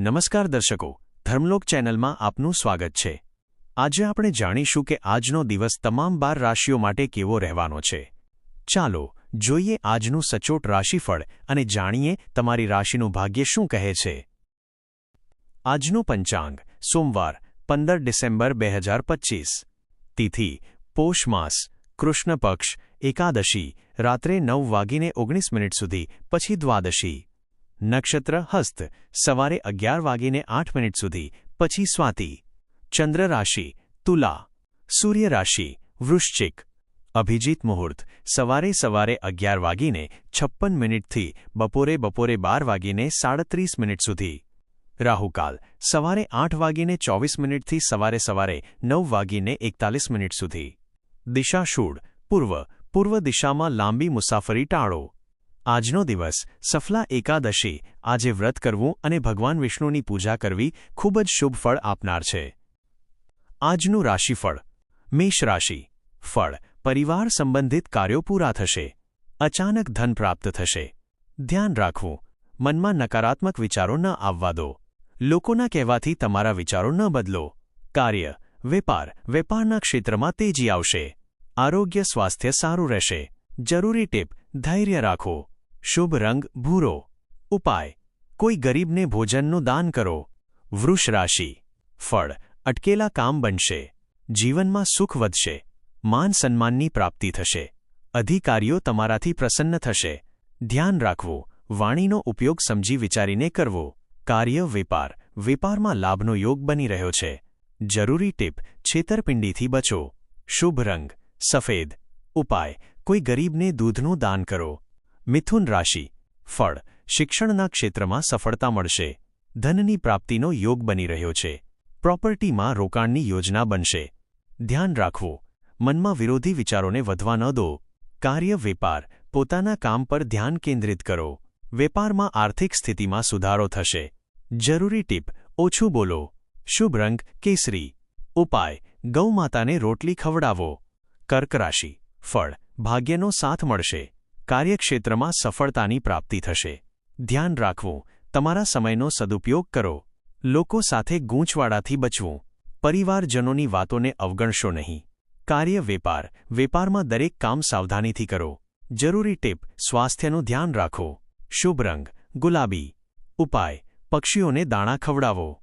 નમસ્કાર દર્શકો, ધર્મલોક ચેનલમાં આપનું સ્વાગત છે. આજે આપણે જાણીશું કે આજનો દિવસ તમામ બાર રાશિઓ માટે કેવો રહેવાનો છે. ચાલો, જોઈએ આજનું સચોટ રાશિફળ અને જાણીએ તમારી રાશિનું ભાગ્ય શું કહે છે. આજનું પંચાંગ, સોમવાર, પંદર ડિસેમ્બર બે હજાર પચીસ. તિથિ, પોષ માસ, કૃષ્ણ પક્ષ, એકાદશી, રાત્રે નવ વાગીને ઓગણીસ મિનિટ સુધી, પછી દ્વાદશી. નક્ષત્ર હસ્ત, સવારે અગિયાર વાગીને આઠ મિનિટ સુધી, પછી સ્વાતિ, ચંદ્ર રાશિ, તુલા, સૂર્ય રાશિ, વૃશ્ચિક, અભિજીત મુહૂર્ત, સવારે સવારે અગિયાર વાગીને છપ્પન મિનિટથી, બપોરે બપોરે બાર વાગીને સાડત્રીસ મિનિટ સુધી. રાહુકાલ, સવારે આઠ વાગીને ચોવીસ મિનિટથી સવારે સવારે નવ વાગીને એકતાલીસ મિનિટ સુધી. દિશા શૂળ, પૂર્વ પૂર્વ દિશામાં લાંબી મુસાફરી ટાળો. આજનો દિવસ, સફલા એકાદશી, આજે વ્રત કરવું અને ભગવાન વિષ્ણુની પૂજા કરવી ખૂબ જ શુભ ફળ આપનાર છે. આજનું રાશિફળ, મેષ રાશિ, ફળ, પરિવાર સંબંધિત કાર્યો પૂરા થશે. અચાનક ધન પ્રાપ્ત થશે. ધ્યાન રાખવું, મનમાં નકારાત્મક વિચારો ન આવવા દો. લોકોના કહેવાથી તમારા વિચારો ન બદલો. કાર્ય, વેપાર, વેપારના ક્ષેત્રમાં તેજી આવશે. આરોગ્ય, સ્વાસ્થ્ય સારું રહેશે. જરૂરી ટીપ, ધૈર્ય રાખો. શુભ રંગ, ભૂરો. ઉપાય. કોઈ ગરીબને ભોજનનું દાન કરો. વૃષ રાશિ. ફળ. અટકેલા કામ બનશે. જીવનમાં સુખ વધશે. માન સન્માનની પ્રાપ્તિ થશે. અધિકારીઓ તમારાથી પ્રસન્ન થશે. ધ્યાન રાખવું. વાણીનો ઉપયોગ સમજી વિચારીને કરવો. કાર્ય, વેપાર. વેપારમાં લાભનો યોગ બની રહ્યો છે. જરૂરી ટીપ, છેતરપિંડીથી બચો. શુભ રંગ. સફેદ. ઉપાય. કોઈ ગરીબને દૂધનું દાન કરો. મિથુન રાશિ. ફળ. શિક્ષણના ક્ષેત્રમાં સફળતા મળશે. ધનની પ્રાપ્તિનો યોગ બની રહ્યો છે. પ્રોપર્ટીમાં રોકાણની યોજના બનશે. ધ્યાન રાખવું. મનમાં વિરોધી વિચારોને વધવા ન દો. કાર્ય વેપાર. પોતાના કામ પર ધ્યાન કેન્દ્રિત કરો. વેપારમાં આર્થિક સ્થિતિમાં સુધારો થશે. જરૂરી ટીપ. ઓછું બોલો. શુભ રંગ. કેસરી. ઉપાય. ગૌમાતાને રોટલી ખવડાવો. કર્ક રાશિ. ફળ. ભાગ્યનો સાથ મળશે. કાર્યક્ષેત્રમાં સફળતાની પ્રાપ્તિ થશે. ધ્યાન રાખવું. તમારા સમયનો સદુપયોગ કરો. લોકો સાથે ગૂંચવાડાથી બચવું. પરિવારજનોની વાતોને અવગણશો નહીં. કાર્ય વેપાર. વેપારમાં દરેક કામ સાવધાનીથી કરો. જરૂરી ટીપ. સ્વાસ્થ્યનું ધ્યાન રાખો. શુભ રંગ. ગુલાબી. ઉપાય. પક્ષીઓને દાણા ખવડાવો.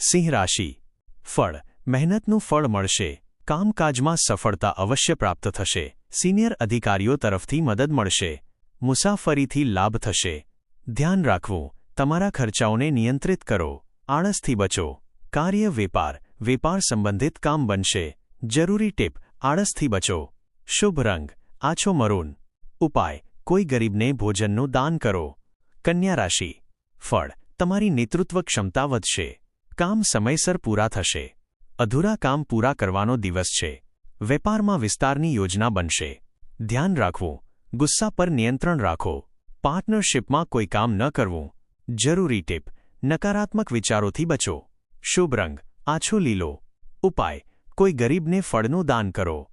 સિંહ રાશિ. ફળ. મહેનતનું ફળ મળશે. કામકાજમાં સફળતા અવશ્ય પ્રાપ્ત થશે. સિનિયર અધિકારીઓ તરફથી મદદ મળશે. મુસાફરીથી લાભ થશે. ધ્યાન રાખવું. તમારા ખર્ચાઓને નિયંત્રિત કરો. આળસથી બચો. કાર્ય વેપાર. વેપાર સંબંધિત કામ બનશે. જરૂરી ટીપ. આળસથી બચો. શુભ રંગ. આછો મરૂન. ઉપાય. કોઈ ગરીબને ભોજનનું દાન કરો. કન્યા રાશિ. ફળ. તમારી નેતૃત્વ ક્ષમતા વધશે. કામ સમયસર પૂરા થશે. અધૂરા કામ પૂરા કરવાનો દિવસ છે. વેપારમાં વિસ્તારની યોજના બનશે. ધ્યાન રાખવું. ગુસ્સા પર નિયંત્રણ રાખો. પાર્ટનરશિપમાં કોઈ કામ ન કરવું. જરૂરી ટીપ. નકારાત્મક વિચારોથી બચો. શુભ રંગ. આછો લીલો. ઉપાય. કોઈ ગરીબને ફળનું દાન કરો.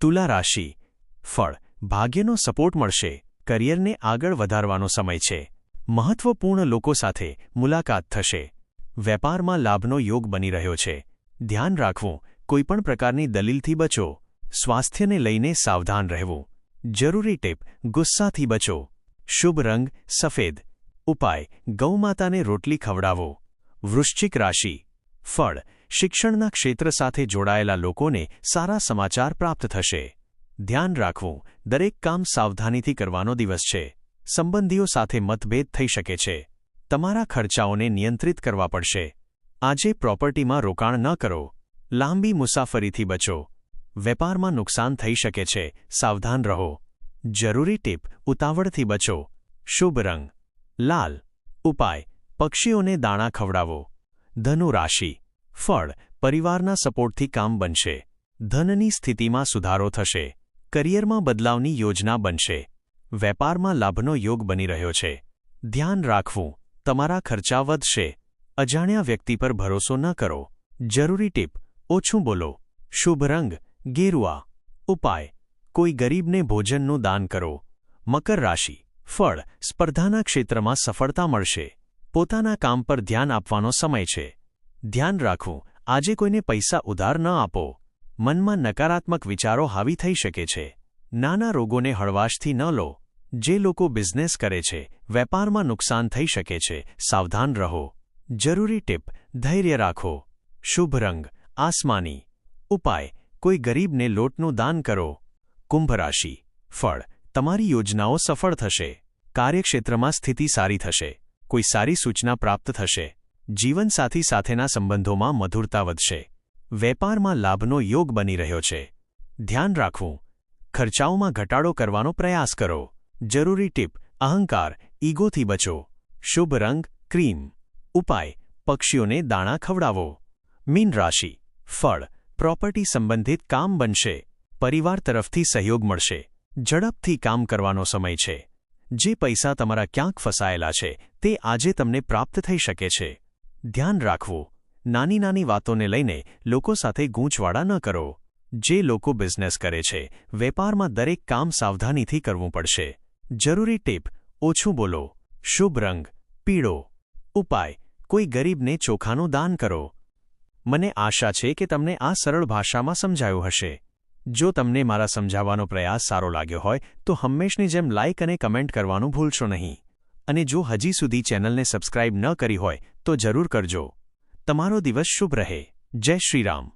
તુલા રાશિ. ફળ. ભાગ્યનો સપોર્ટ મળશે. કરિયરને આગળ વધારવાનો સમય છે. મહત્વપૂર્ણ લોકો સાથે મુલાકાત થશે. વેપારમાં લાભનો યોગ બની રહ્યો છે. ધ્યાન રાખવું, કોઈપણ પ્રકારની દલીલથી બચો. સ્વાસ્થ્યને લઈને સાવધાન રહેવું. જરૂરી ટીપ, ગુસ્સાથી બચો. શુભ રંગ, સફેદ. ઉપાય, ગૌમાતાને રોટલી ખવડાવો. વૃશ્ચિક રાશિ. ફળ, શિક્ષણના ક્ષેત્ર સાથે જોડાયેલા લોકોને સારા સમાચાર પ્રાપ્ત થશે. ધ્યાન રાખવું, દરેક કામ સાવધાનીથી કરવાનો દિવસ છે. સંબંધીઓ સાથે મતભેદ થઈ શકે છે. તમારા ખર્ચાઓને નિયંત્રિત કરવા પડશે. આજે પ્રોપર્ટીમાં રોકાણ ન કરો. લાંબી મુસાફરીથી બચો. વેપારમાં નુકસાન થઈ શકે છે. સાવધાન રહો. જરૂરી ટીપ, ઉતાવળથી બચો. શુભ રંગ. લાલ. ઉપાય, પક્ષીઓને દાણા ખવડાવો. ધનુ રાશિ. ફળ, પરિવારના સપોર્ટથી કામ બનશે. ધનની સ્થિતિમાં સુધારો થશે. કરિયરમાં બદલાવની યોજના બનશે. વેપારમાં લાભનો યોગ બની રહ્યો છે. ધ્યાન રાખવું. તમારા ખર્ચા વધશે. અજાણ્યા વ્યક્તિ પર ભરોસો ન કરો. જરૂરી ટીપ, ઓછું બોલો. શુભ રંગ, ગેરુઆ. ઉપાય, કોઈ ગરીબને ભોજનનું દાન કરો. મકર રાશિ, ફળ, સ્પર્ધાના ક્ષેત્રમાં સફળતા મળશે. પોતાના કામ પર ધ્યાન આપવાનો સમય છે. ધ્યાન રાખવું, આજે કોઈને પૈસા ઉધાર ન આપો. મનમાં નકારાત્મક વિચારો હાવી થઈ શકે છે. નાના રોગોને હળવાશથી ન લો. જે લોકો બિઝનેસ કરે છે, વેપારમાં નુકસાન થઈ શકે છે, સાવધાન રહો. જરૂરી ટીપ, ધૈર્ય રાખો. શુભ રંગ, આસમાની. ઉપાય, કોઈ ગરીબને લોટનું દાન કરો. કુંભ રાશિ, ફળ, તમારી યોજનાઓ સફળ થશે. કાર્યક્ષેત્રમાં સ્થિતિ સારી થશે. કોઈ સારી સૂચના પ્રાપ્ત થશે. જીવનસાથી સાથેના સંબંધોમાં મધુરતા વધશે. વેપારમાં લાભનો યોગ બની રહ્યો છે. ધ્યાન રાખવું. ખર્ચાઓમાં ઘટાડો કરવાનો પ્રયાસ કરો. જરૂરી ટીપ, અહંકાર, ઈગોથી બચો. શુભ રંગ, ક્રીમ. ઉપાય, પક્ષીઓને દાણા ખવડાવો. મીન રાશિ, ફળ, પ્રોપર્ટી સંબંધિત કામ બનશે, પરિવાર તરફથી સહયોગ મળશે, ઝડપથી કામ કરવાનો સમય છે. જે પૈસા તમારા ક્યાંક ફસાયેલા છે, તે આજે તમને પ્રાપ્ત થઈ શકે છે. ધ્યાન રાખવું, નાની નાની વાતોને લઈને લોકો સાથે ગૂંચવાડા ન કરો. જે લોકો બિઝનેસ કરે છે, વેપારમાં દરેક કામ સાવધાનીથી કરવું પડશે. જરૂરી ટીપ, ઓછું બોલો. શુભ રંગ, પીળો. ઉપાય કોઈ ગરીબને ચોખાનું દાન કરો. મને આશા છે કે તમને આ સરળ ભાષામાં સમજાયું હશે. જો તમને મારા સમજાવવાનો પ્રયાસ સારો લાગ્યો હોય, તો હંમેશની જેમ લાઇક અને કમેન્ટ કરવાનું ભૂલશો નહીં. અને જો હજી સુધી ચેનલને સબસ્ક્રાઇબ ન કરી હોય, તો જરૂર કરજો. તમારો દિવસ શુભ રહે. જય શ્રીરામ